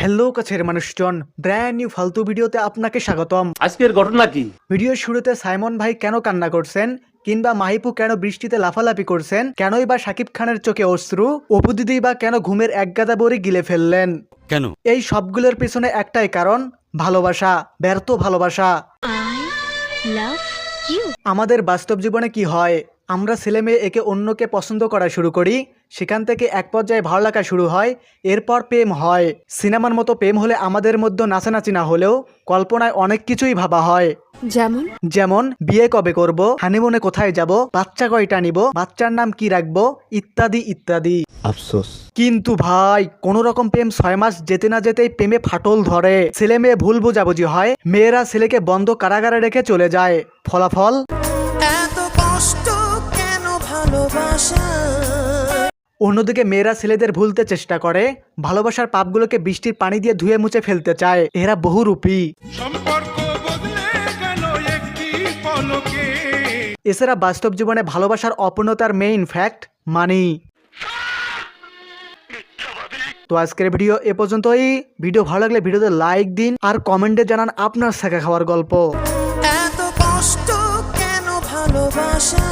Hello কাছের মানুষজন brand new ফালতু ভিডিওতে আপনাকে স্বাগতম। আজকের ঘটনা কি? ভিডিও শুরুতে সাইমন ভাই কেন কান্না করছেন? কিংবা মাহিপু কেন বৃষ্টিতে লাফালাফি করছেন? কেনই বা শাকিব খানের চোখে অশ্রু? অপু দিদি বা কেন ঘুমের একগাদা বড়ি গিলে ফেললেন? কেন? এই সবগুলোর পেছনে একটাই কারণ ভালোবাসা ব্যর্থ ভালোবাসা. আমাদের বাস্তব জীবনে কি হয়? আমরা ছেলে মেয়ে একে অন্যকে পছন্দ করা শুরু করি সেখান থেকে এক পর্যায়ে ভালো লাগা শুরু হয় এরপর প্রেম হয়। সিনেমার মতো প্রেম হলে আমাদের মধ্যে নাচানাচি না হলেও কল্পনায় অনেক কিছুই ভাবা হয়। যেমন? যেমন বিয়ে কবে করব হানিমুনে কোথায় যাব বাচ্চা কয়টা নিব বাচ্চার নাম কি রাখব ইত্যাদি ইত্যাদি। আফসোস। কিন্তু ভাই কোন রকম প্রেম ছয় মাস যেতে না যেতেই প্রেমে ফাটল ধরে। ছেলে মেয়ে ভুল বোঝাবুঝি হয় মেয়েরা ছেলেকে বন্ধ কারাগারে রেখে চলে যায়। ফলাফল? অন্যদিকে মেয়েরা ছেলেদের ভুলতে চেষ্টা করে ভালোবাসার পাপগুলোকে বৃষ্টির পানি দিয়ে ধুয়ে মুছে ফেলতে চায়। এরা বহুরূপী। সম্পর্ক এছাড়া বাস্তব জীবনে ভালোবাসার অপূর্ণতার মেইন ফ্যাক্ট মানি তো আজকের ভিডিও এ পর্যন্তই। ভিডিও ভালো লাগলে ভিডিওতে লাইক দিন আর কমেন্টে জানান আপনার শাখা খাওয়ার গল্প। এত কষ্ট কেন ভালোবাসা?